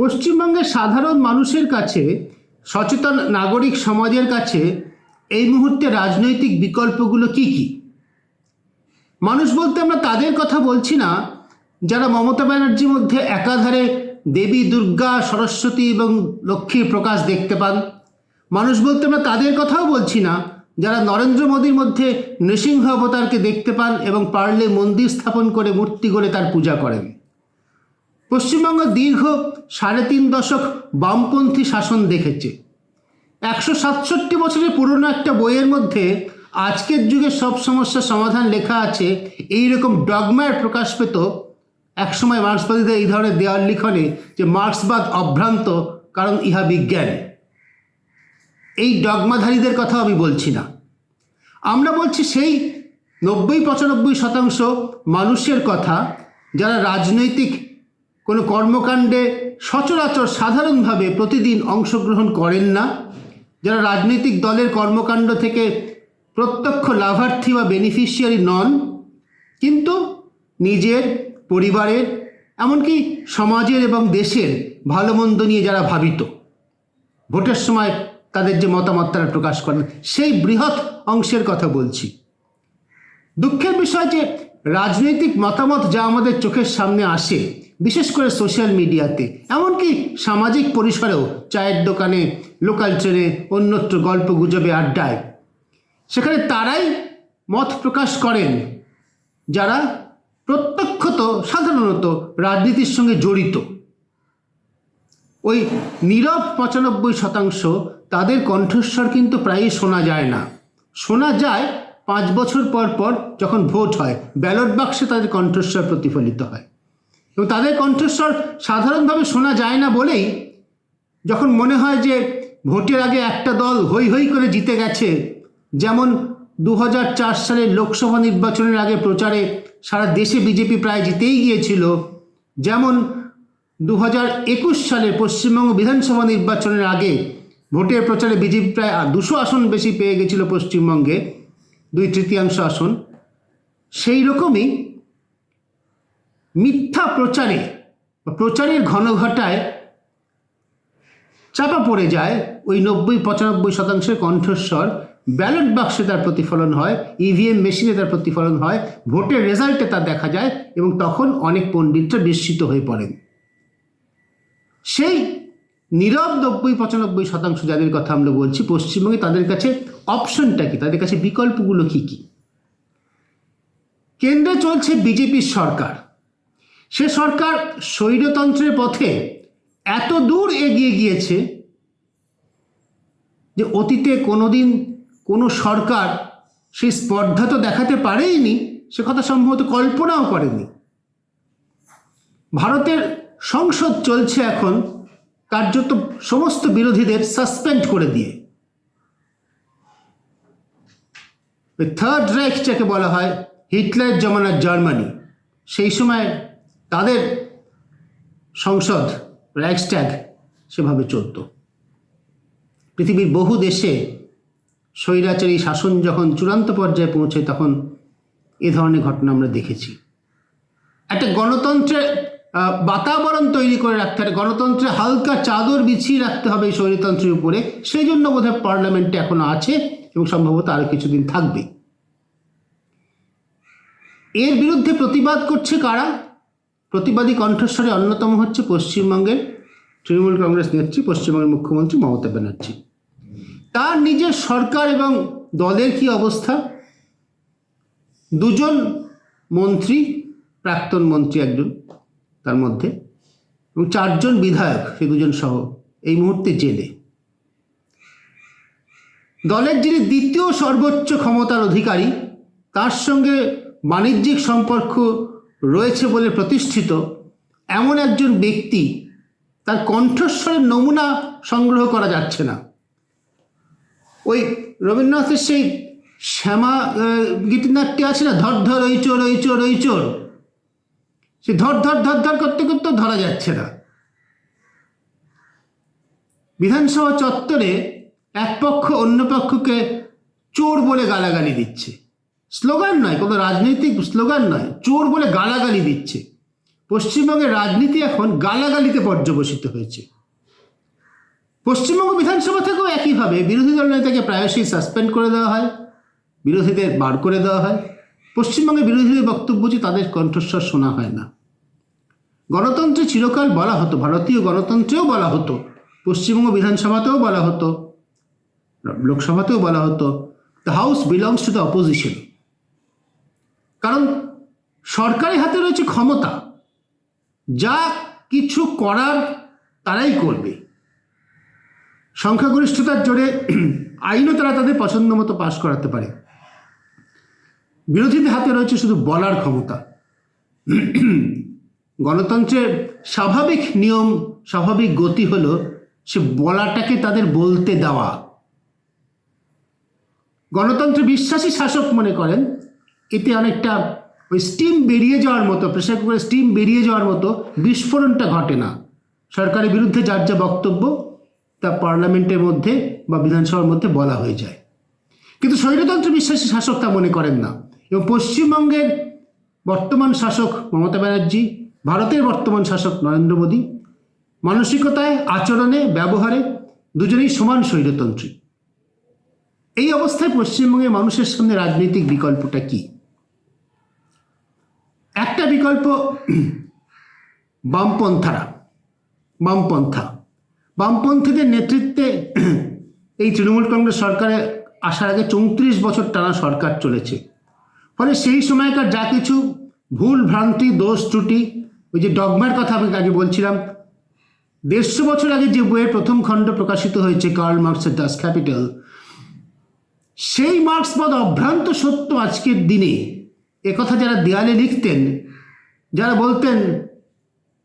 পশ্চিমবঙ্গের সাধারণ মানুষের কাছে, সচেতন নাগরিক সমাজের কাছে এই মুহূর্তে রাজনৈতিক বিকল্পগুলো কি কি? মানুষ বলতে আমরা তাদের কথা বলছি না, যারা মমতা ব্যানার্জির মধ্যে একাধারে দেবী, দুর্গা, সরস্বতী এবং লক্ষ্মীর প্রকাশ দেখতে পান। মানুষ বলতে আমরা তাদের কথাও বলছি না, যারা নরেন্দ্র মোদীর মধ্যে নৃসিংহ অবতারকে দেখতে পান এবং পারলে মন্দির স্থাপন করে মূর্তি গড়ে তার পূজা করেন। পশ্চিমবঙ্গ দীর্ঘ সাড়ে তিন দশক বামপন্থী শাসন দেখেছে। একশো সাতষট্টি বছরের পুরনো একটা বইয়ের মধ্যে আজকের যুগে সব সমস্যার সমাধান লেখা আছে এই রকম ডগমার প্রকাশ পেত। একসময় মার্ক্সবাদীদের এই ধরনের দেওয়াল লিখনে যে মার্ক্সবাদ অভ্রান্ত, কারণ ইহা বিজ্ঞান। এই ডগমাধারীদের কথা আমি বলছি না। আমরা বলছি সেই নব্বই পঁচানব্বই শতাংশ মানুষের কথা যারা রাজনৈতিক কোনো কর্মকাণ্ডে সচরাচর সাধারণভাবে প্রতিদিন অংশগ্রহণ করেন না। যারা রাজনৈতিক দলের কর্মকাণ্ড থেকে প্রত্যক্ষ লাভার্থী বা বেনিফিশিয়ারি নন, কিন্তু নিজের, পরিবারের, এমনকি সমাজের এবং দেশের ভালো মন্দ নিয়ে যারা ভাবিত, ভোটের সময় তাদের যে মতামত তারা প্রকাশ করেন, সেই বৃহৎ অংশের কথা বলছি। দুঃখের বিষয় যে রাজনৈতিক মতামত যা আমাদের চোখের সামনে আসে, বিশেষ করে সোশ্যাল মিডিয়াতে। এমনকি সামাজিক পরিসরেও চায়ের দোকানে, লোকাল ট্রেনে অন্যত্র গল্প গুজবে আড্ডায়। সেখানে তারাই মত প্রকাশ করেন, যারা প্রত্যক্ষত, সাধারণত রাজনীতির সঙ্গে জড়িত। ওই নীরব পঁচানব্বই শতাংশ তাদের কণ্ঠস্বর কিন্তু প্রায়ই শোনা যায় না। শোনা যায় পাঁচ বছর পর পর যখন ভোট হয়, ব্যালট বাক্সে তাদের কণ্ঠস্বর প্রতিফলিত হয়। এবং তাদের কণ্ঠস্বর সাধারণভাবে শোনা যায় না বলেই যখন মনে হয় যে ভোটের আগে একটা দল হৈ হৈ করে জিতে গেছে, যেমন দু হাজার চার সালের লোকসভা নির্বাচনের আগে প্রচারে সারা দেশে বিজেপি প্রায় জিতেই গিয়েছিল, যেমন দু একুশ সালে পশ্চিমবঙ্গ বিধানসভা নির্বাচনের আগে ভোটের প্রচারে বিজেপি প্রায় দুশো আসন বেশি পেয়ে গেছিল পশ্চিমবঙ্গে। দুই তৃতীয়াংশ আসন, সেই রকমই মিথ্যা প্রচারে প্রচারের ঘনঘটায় চাপা পড়ে যায় ওই নব্বই পঁচানব্বই শতাংশের কণ্ঠস্বর, ব্যালট বাক্সে তার প্রতিফলন হয় ইভিএম মেশিনে তার প্রতিফলন হয়, ভোটের রেজাল্টে তা দেখা যায় এবং তখন অনেক পণ্ডিতরা বিস্মিত হয়ে পড়েন। সেই নীরব নব্বই পঁচানব্বই শতাংশ যাদের কথা আমরা বলছি পশ্চিমবঙ্গে, তাদের কাছে অপশনটা কি? তাদের কাছে বিকল্পগুলো কি কি? কেন্দ্রে চলছে বিজেপির সরকার। সে সরকার স্বৈরতন্ত্রের পথে এত দূর এগিয়ে গিয়েছে যে অতীতে কোনোদিন কোনো সরকার সেই স্পর্ধা তো দেখাতে পারেইনি, সে কথা সম্ভবত কল্পনাও করেনি। ভারতের সংসদ চলছে এখন কার্যত সমস্ত বিরোধীদের সাসপেন্ড করে দিয়ে। থার্ড রাইখ যাকে বলা হয় হিটলার জমানার জার্মানি সেই সময় তাদের সংসদ রাইক্সট্যাগ সেভাবে চলত। পৃথিবীর বহু দেশে স্বৈরাচারী শাসন যখন চূড়ান্ত পর্যায়ে পৌঁছে তখন এ ধরনের ঘটনা আমরা দেখেছি। একটা গণতন্ত্রের বাতাবরণ তৈরি করে রাখতে হবে। গণতন্ত্রে হালকা চাদর বিছিয়ে রাখতে হবে এই স্বৈরতন্ত্রের উপরে। সেই জন্য বোধহয় পার্লামেন্টে এখনও আছে এবং সম্ভবত আরও কিছুদিন থাকবে। এর বিরুদ্ধে প্রতিবাদ করছে কারা? প্রতিবাদী কণ্ঠস্বরে অন্যতম হচ্ছে পশ্চিমবঙ্গের তৃণমূল কংগ্রেস নেত্রী, পশ্চিমবঙ্গের মুখ্যমন্ত্রী মমতা ব্যানার্জি। তার নিজের সরকার এবং দলের কি অবস্থা? দুজন মন্ত্রী, প্রাক্তন মন্ত্রী একজন। তার মধ্যে। এবং চারজন বিধায়ক সেই দুজন সহ, এই মুহূর্তে জেলে। দলের যিনি দ্বিতীয় সর্বোচ্চ ক্ষমতার অধিকারী, তার সঙ্গে বাণিজ্যিক সম্পর্ক রয়েছে বলে প্রতিষ্ঠিত, এমন একজন ব্যক্তি তার কণ্ঠস্বরের নমুনা সংগ্রহ করা যাচ্ছে না। ওই রবীন্দ্রনাথের সেই শ্যামা গীতিনাট্যে আছে না, ধর ধর ওই চোর ওই চোর? সে ধর ধর ধর ধর করতে করতেও ধরা যাচ্ছে না। বিধানসভা চত্বরে এক পক্ষ অন্য পক্ষকে চোর বলে গালাগালি দিচ্ছে। স্লোগান নয়, কোনো রাজনৈতিক স্লোগান নয়, চোর বলে গালাগালি দিচ্ছে। পশ্চিমবঙ্গের রাজনীতি এখন গালাগালিতে পর্যবসিত হয়েছে। পশ্চিমবঙ্গ বিধানসভা থেকেও একইভাবে বিরোধী দল নেতাকে প্রায়শই সাসপেন্ড করে দেওয়া হয়, বিরোধীদের বার করে দেওয়া হয়। পশ্চিমবঙ্গের বিরোধীদের বক্তব্য যে তাদের কণ্ঠস্বর শোনা হয় না। গণতন্ত্রে চিরকাল বলা হতো, ভারতীয় গণতন্ত্রেও বলা হতো, পশ্চিমবঙ্গ বিধানসভাতেও বলা হতো, লোকসভাতেও বলা হতো the house belongs to the opposition কারণ সরকারের হাতে রয়েছে ক্ষমতা। যা কিছু করার তারাই করবে। সংখ্যাগরিষ্ঠতার জোরে আইনও তারা তাদের পছন্দ মতো পাশ করাতে পারে। বিরোধীদের হাতে রয়েছে শুধু বলার ক্ষমতা। গণতন্ত্রের স্বাভাবিক নিয়ম, স্বাভাবিক গতি হলো সে বলাটাকে তাদের বলতে দেওয়া। গণতন্ত্রে বিশ্বাসী শাসক মনে করেন, এতে অনেকটা ওই স্টিম বেরিয়ে যাওয়ার মতো প্রেশার কুকারে স্টিম বেরিয়ে যাওয়ার মতো বিস্ফোরণটা ঘটে না। সরকারের বিরুদ্ধে যার যা বক্তব্য, তা পার্লামেন্টের মধ্যে বা বিধানসভার মধ্যে বলা হয়ে যায়। কিন্তু স্বৈরতন্ত্র বিশ্বাসী শাসক তা মনে করেন না। এবং পশ্চিমবঙ্গের বর্তমান শাসক মমতা ব্যানার্জি, ভারতের বর্তমান শাসক নরেন্দ্র মোদী, মানসিকতায়, আচরণে, ব্যবহারে দুজনেই সমান স্বৈরতন্ত্রী। এই অবস্থায় পশ্চিমবঙ্গের মানুষের সামনে রাজনৈতিক বিকল্পটা কি? একটা বিকল্প বামপন্থারা, বামপন্থা। বামপন্থীদের নেতৃত্বে এই তৃণমূল কংগ্রেস সরকারে আসার আগে চৌত্রিশ বছর টানা সরকার চলেছে। ফলে সেই সময়কার যা কিছু ভুল, ভ্রান্তি, দোষ, ত্রুটি, ওই যে ডগমার কথা আমি আগে বলছিলাম, দেড়শো বছর আগে যে বইয়ের প্রথম খণ্ড প্রকাশিত হয়েছে, কার্ল মার্কসের দাস ক্যাপিটাল, সেই মার্ক্সবাদ অভ্রান্ত সত্য আজকের দিনে একথা যারা দেয়ালে লিখতেন, যারা বলতেন,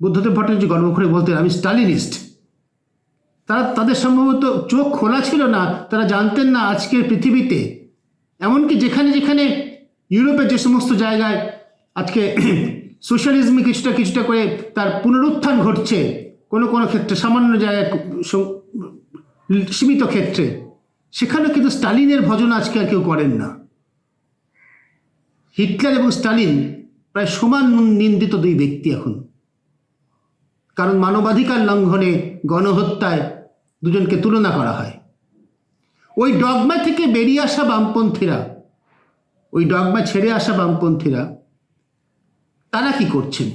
বুদ্ধদেব ভট্টাচার্য গর্ব করে বলতেন, আমি স্টালিনিস্ট। তারা, তাদের সম্ভবত চোখ খোলা ছিল না, তারা জানতেন না আজকের পৃথিবীতে, এমনকি যেখানে যেখানে ইউরোপের যে সমস্ত জায়গায় আজকে সোশ্যালিজমে কিছুটা কিছুটা করে তার পুনরুত্থান ঘটছে, কোনো কোনো ক্ষেত্রে, সামান্য জায়গায় সীমিত ক্ষেত্রে, সেখানে কিন্তু স্টালিনের ভজন আজকে আর কেউ করেন না। হিটলার এবং স্টালিন প্রায় সমান নিন্দিত দুই ব্যক্তি এখন। কারণ মানবাধিকার লঙ্ঘনে গণহত্যায় দুজনকে তুলনা করা হয়। ওই ডগমা থেকে বেরিয়ে আসা বামপন্থীরা ওই ডগমা ছেড়ে আসা বামপন্থীরা, তারা কি করছেন?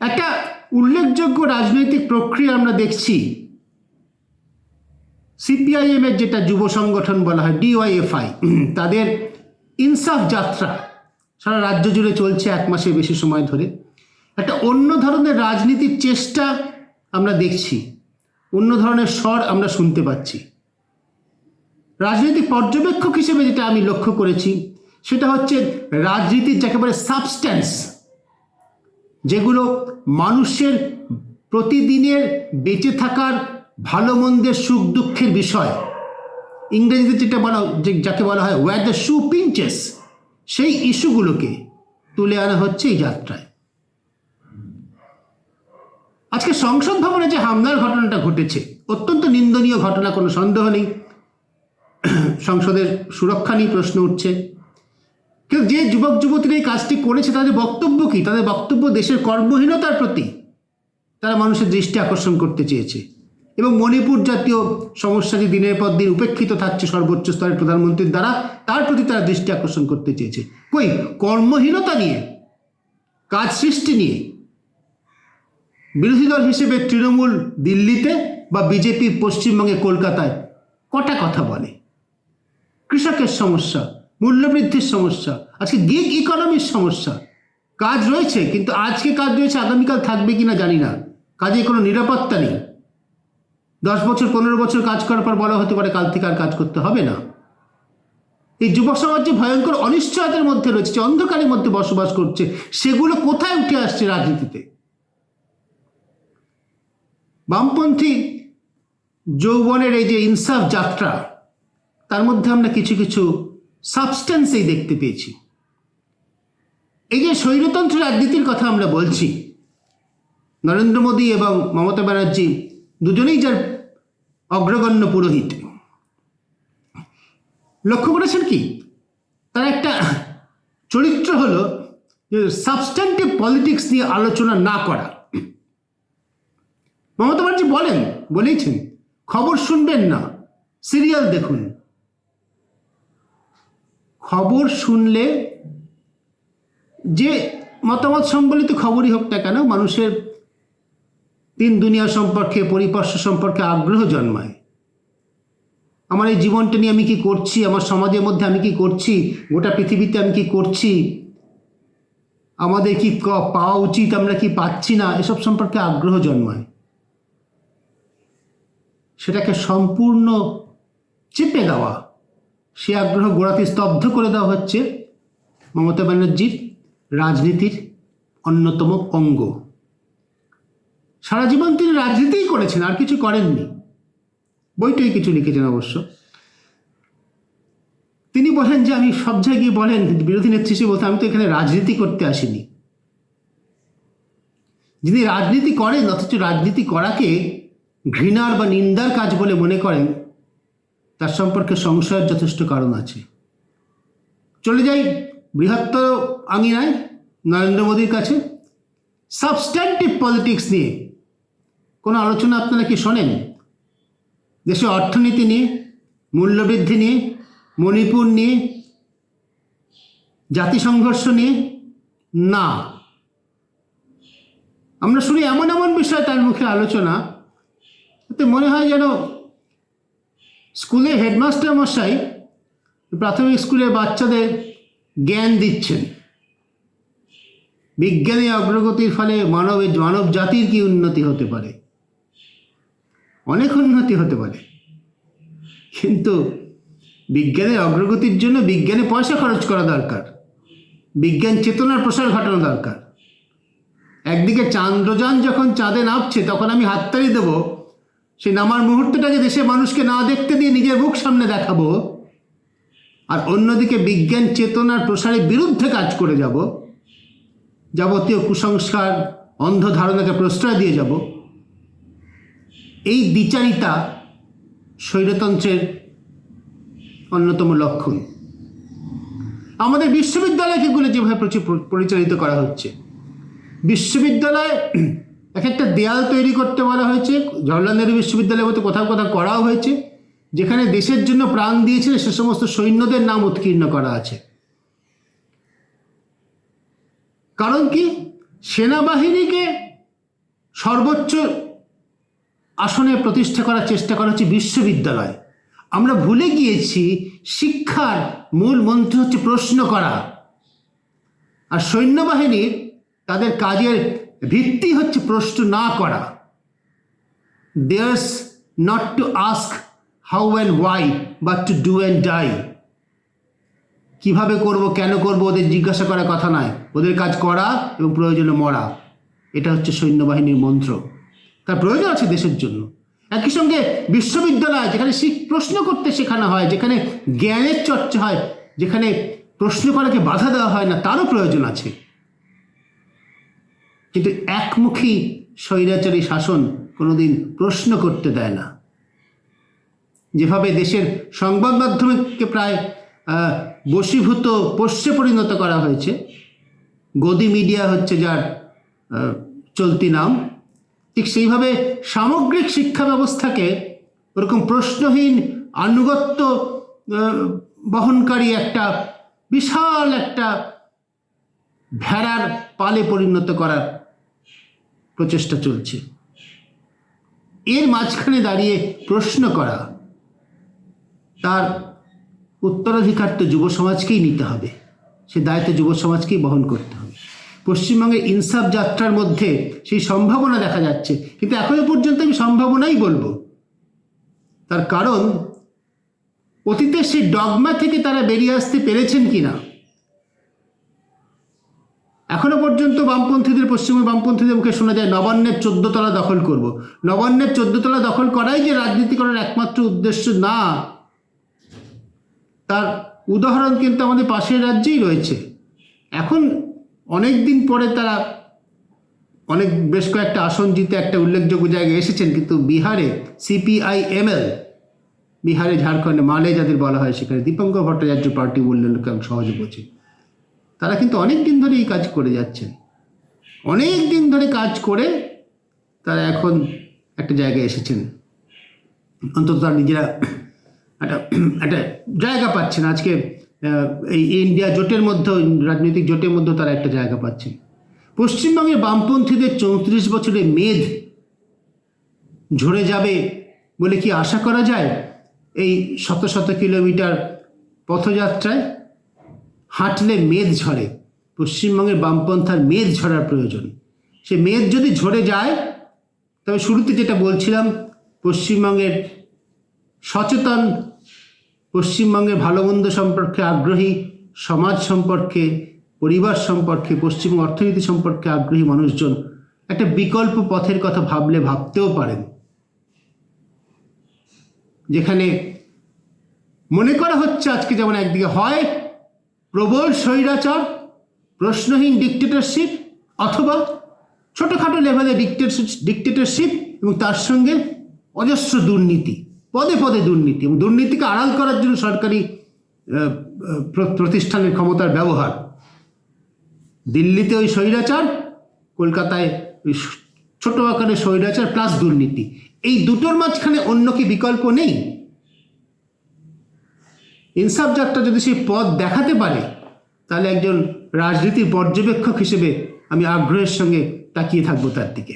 একটা উল্লেখযোগ্য রাজনৈতিক প্রক্রিয়া আমরা দেখছি। সিপিআইএম এর যেটা যুব সংগঠন বলা হয়, ডিওয়াইএফআই, তাদের ইনসাফ যাত্রা সারা রাজ্য জুড়ে চলছে এক মাসের বেশি সময় ধরে। একটা অন্য ধরনের রাজনীতির চেষ্টা আমরা দেখছি। অন্য ধরনের স্বর আমরা শুনতে পাচ্ছি। রাজনৈতিক পর্যবেক্ষক হিসেবে যেটা আমি লক্ষ্য করেছি, সেটা হচ্ছে রাজনীতির যাকে বলে সাবস্ট্যান্স যেগুলো মানুষের প্রতিদিনের বেঁচে থাকার ভালো মন্দের সুখ দুঃখের বিষয়। ইংরেজিতে যেটা বলা যাকে বলা হয় ওয়ার দ্য শু পিঞ্চেস সেই ইস্যুগুলোকে তুলে আনা হচ্ছে এই যাত্রায়। আজকে সংসদ ভবনে যে হামলার ঘটনাটা ঘটেছে, অত্যন্ত নিন্দনীয় ঘটনা, কোনো সন্দেহ নেই। সংসদের সুরক্ষা নিয়ে প্রশ্ন উঠছে। কিন্তু যে যুবক যুবতীরা এই কাজটি করেছে, তাদের বক্তব্য কি? তাদের বক্তব্য দেশের কর্মহীনতার প্রতি তারা মানুষের দৃষ্টি আকর্ষণ করতে চেয়েছে। এবং মণিপুর জাতীয় সমস্যা যে দিনের পর দিন উপেক্ষিত থাকছে সর্বোচ্চ স্তরের প্রধানমন্ত্রীর দ্বারা, তার প্রতি তারা দৃষ্টি আকর্ষণ করতে চেয়েছে। কই? কর্মহীনতা নিয়ে, কাজ সৃষ্টি নিয়ে। বিরোধী দল হিসেবে তৃণমূল দিল্লিতে বা বিজেপি পশ্চিমবঙ্গে কলকাতায় কটা কথা বলে? কৃষকের সমস্যা, মূল্যবৃদ্ধির সমস্যা, আজকে গিগ ইকোনমির সমস্যা। কাজ রয়েছে, কিন্তু আজকে কাজ রয়েছে, আগামীকাল থাকবে কিনা জানি না। কাজে কোনো নিরাপত্তা নেই। দশ বছর, পনেরো বছর কাজ করার পর বলা হতে পারে কাল থেকে আর কাজ করতে হবে না। এই যুব সমাজ যে ভয়ঙ্কর অনিশ্চয়তার মধ্যে রয়েছে, যে অন্ধকারের মধ্যে বসবাস করছে, সেগুলো কোথায় উঠে আসছে রাজনীতিতে? বামপন্থী যৌবনের এই যে ইনসাফ যাত্রা তার মধ্যে আমরা কিছু কিছু সাবস্টেন্সেই দেখতে পেয়েছি। এই যে স্বৈরতন্ত্র রাজনীতির কথা আমরা বলছি, নরেন্দ্র মোদী এবং মমতা ব্যানার্জি দুজনেই যার অগ্রগণ্য পুরোহিত। লক্ষ্য করেছেন কি? তার একটা চরিত্র হলো যে সাবস্ট্যান্টিভ পলিটিক্স নিয়ে আলোচনা না করা। মমতা ব্যানার্জি বলেন, বলেইছেন, খবর শুনবেন না সিরিয়াল দেখুন। খবর শুনলে যে মতামত সম্বলিত খবরই হোক না কেন, মানুষের দিন দুনিয়া সম্পর্কে, পরিপার্শ্ব সম্পর্কে আগ্রহ জন্মায়। আমার এই জীবনটা নিয়ে আমি কি করছি, আমার সমাজের মধ্যে আমি কি করছি, গোটা পৃথিবীতে আমি কি করছি, আমাদের কি ক- পাওয়া উচিত, আমরা কি পাচ্ছি না, এসব সম্পর্কে আগ্রহ জন্মায়। সেটাকে সম্পূর্ণ চেপে দেওয়া। সে আগ্রহ গোড়াতে স্তব্ধ করে দেওয়া হচ্ছে মমতা ব্যানার্জির রাজনীতির অন্যতম অঙ্গ। সারা জীবন তিনি রাজনীতিই করেছেন, আর কিছু করেননি। বইটই কিছু লিখেছেন অবশ্য। তিনি বলেন যে, আমি সব জায়গায় বলেন, বিরোধী নেত্রী হিসেবে বলতে, আমি তো এখানে রাজনীতি করতে আসিনি। যিনি রাজনীতি করেন, অথচ রাজনীতি করাকে ঘৃণার বা নিন্দার কাজ বলে মনে করেন তার সম্পর্কে সংশয়ের যথেষ্ট কারণ আছে। চলে যাই বৃহত্তর আঙিনায় নরেন্দ্র মোদীর কাছে। সাবস্ট্যান্টিভ পলিটিক্স নিয়ে। কোনো আলোচনা আপনারা কি শোনেন? দেশে অর্থনীতি নিয়ে, মূল্যবৃদ্ধি নিয়ে, মণিপুর নিয়ে জাতি সংঘর্ষ নিয়ে? না। আমরা শুনি এমন এমন বিষয় তার মুখে আলোচনা। মনে হয় যেন স্কুলে হেডমাস্টার মশাই প্রাথমিক স্কুলে বাচ্চাদের জ্ঞান দিচ্ছেন। বিজ্ঞানের অগ্রগতির ফলে মানবের মানব জাতির কি উন্নতি হতে পারে? অনেক উন্নতি হতে পারে। কিন্তু বিজ্ঞানের অগ্রগতির জন্য বিজ্ঞানে পয়সা খরচ করা দরকার। বিজ্ঞান চেতনার প্রসার ঘটানো দরকার। একদিকে চান্দ্রযান যখন চাঁদে নামছে, তখন আমি হাততালি দেব সেই নামার মুহূর্তটাকে দেশে মানুষকে না দেখতে দিয়ে নিজের মুখ সামনে দেখাবো আর অন্যদিকে বিজ্ঞান চেতনার প্রসারের বিরুদ্ধে কাজ করে যাব, যাবতীয় কুসংস্কার, অন্ধ ধারণাকে প্রশ্রয় দিয়ে যাব। এই দ্বিচারিতা স্বৈরতন্ত্রের অন্যতম লক্ষণ। আমাদের বিশ্ববিদ্যালয়গুলো যেভাবে পরিচালিত করা হচ্ছে, বিশ্ববিদ্যালয় এক একটা দেয়াল তৈরি করতে বলা হয়েছে জওয়াহরলাল নেহরু বিশ্ববিদ্যালয়ের মতো কোথাও কোথাও করাও হয়েছে, যেখানে দেশের জন্য প্রাণ দিয়েছে সে সমস্ত সৈন্যদের নাম উৎকীর্ণ করা আছে। কারণ কি? সেনাবাহিনীকে সর্বোচ্চ আসনে প্রতিষ্ঠা করার চেষ্টা করা হচ্ছে বিশ্ববিদ্যালয়। আমরা ভুলে গিয়েছি, শিক্ষার মূল মন্ত্র হচ্ছে প্রশ্ন করা। আর সৈন্যবাহিনীর তাদের কাজের ভিত্তি হচ্ছে প্রশ্ন না করা। There's not to ask how and why but to do and die কীভাবে করব, কেন করব, ওদের জিজ্ঞাসা করার কথা নয়। ওদের কাজ করা এবং প্রয়োজনে মরা। এটা হচ্ছে সৈন্যবাহিনীর মন্ত্র। তার প্রয়োজন আছে দেশের জন্য। একই সঙ্গে বিশ্ববিদ্যালয়, যেখানে শিখ প্রশ্ন করতে শেখানো হয়, যেখানে জ্ঞানের চর্চা হয়, যেখানে প্রশ্ন করাকে বাধা দেওয়া হয় না, তারও প্রয়োজন আছে। কিন্তু একমুখী স্বৈরাচারী শাসন কোনোদিন প্রশ্ন করতে দেয় না। যেভাবে দেশের সংবাদ মাধ্যমকে প্রায় বশীভূত, পোষ্যে পরিণত করা হয়েছে, গদি মিডিয়া হচ্ছে যার চলতি নাম, ঠিক সেইভাবে সামগ্রিক শিক্ষা ব্যবস্থাকে ওরকম প্রশ্নহীন, আনুগত্য বহনকারী একটা বিশাল একটা ভেড়ার পালে পরিণত করার প্রচেষ্টা চলছে। এর মাঝখানে দাঁড়িয়ে প্রশ্ন করা, তার উত্তরাধিকার তো যুব সমাজকেই নিতে হবে, সে দায়িত্ব যুব সমাজকেই বহন করতে হবে। পশ্চিমবঙ্গের ইনসাফ যাত্রার মধ্যে সেই সম্ভাবনা দেখা যাচ্ছে, কিন্তু এখনও পর্যন্ত আমি সম্ভাবনাই বলব। তার কারণ অতীতের সেই ডগমা থেকে তারা বেরিয়ে আসতে পেরেছেন কিনা এখনও পর্যন্ত বামপন্থীদের পশ্চিমবঙ্গ বামপন্থীদের মুখে শোনা যায় নবান্নের চোদ্দতলা দখল করব। নবান্নের চোদ্দতলা দখল করাই যে রাজনীতি করার একমাত্র উদ্দেশ্য, না। তার উদাহরণ কিন্তু আমাদের পাশের রাজ্যেই রয়েছে। এখন অনেক দিন পরে তারা অনেক, বেশ কয়েকটা আসন জিতে একটা উল্লেখযোগ্য জায়গায় এসেছেন, কিন্তু বিহারে সিপিআই এমএল বিহারে ঝাড়খণ্ডে মালে যাদের বলা হয় সেখানে দীপঙ্কর ভট্টাচার্য পার্টি বললেন সহজে বোঝে তারা কিন্তু অনেক দিন ধরে এই কাজ করে যাচ্ছেন। অনেক দিন ধরে কাজ করে তারা এখন একটা জায়গায় এসেছেন। অন্তত তারা নিজেরা একটা একটা জায়গা পাচ্ছেন। আজকে এই ইন্ডিয়া জোটের মধ্যে রাজনৈতিক জোটের মধ্যে তারা একটা জায়গা পাচ্ছেন। পশ্চিমবঙ্গের বামপন্থীদের চৌত্রিশ বছরে মেদ ঝরে যাবে বলে কি আশা করা যায় এই শত শত কিলোমিটার পথযাত্রায়? হাঁটলে মেদ ঝরে, পশ্চিমবঙ্গের বামপন্থার মেদ ঝরার প্রয়োজন। সে মেদ যদি ঝরে যায়, তবে শুরুতে যেটা বলছিলাম, পশ্চিমবঙ্গের সচেতন, পশ্চিমবঙ্গের ভালো মন্দ সম্পর্কে আগ্রহী, সমাজ সম্পর্কে, পরিবার সম্পর্কে, পশ্চিমবঙ্গ অর্থনীতি সম্পর্কে আগ্রহী মানুষজন একটা বিকল্প পথের কথা ভাবলে ভাবতেও পারেন। যেখানে মনে করা হচ্ছে আজকে যেমন একদিকে হয় প্রবল স্বৈরাচার, প্রশ্নহীন ডিকটেটরশিপ অথবা ছোটোখাটো লেভেলে ডিকটেটরশিপ ডিকটেটরশিপ এবং তার সঙ্গে অজস্র দুর্নীতি, পদে পদে দুর্নীতি এবং দুর্নীতিকে আড়াল করার জন্য সরকারি প্রতিষ্ঠানের ক্ষমতার ব্যবহার। দিল্লিতে ওই স্বৈরাচার, কলকাতায় ওই ছোট আকারে স্বৈরাচার প্লাস দুর্নীতি। এই দুটোর মাঝখানে অন্য কি বিকল্প নেই? ইনসাফ যাত্রা যদি সেই পথ দেখাতে পারে, তাহলে একজন রাজনীতির পর্যবেক্ষক হিসেবে আমি আগ্রহের সঙ্গে তাকিয়ে থাকব তার দিকে।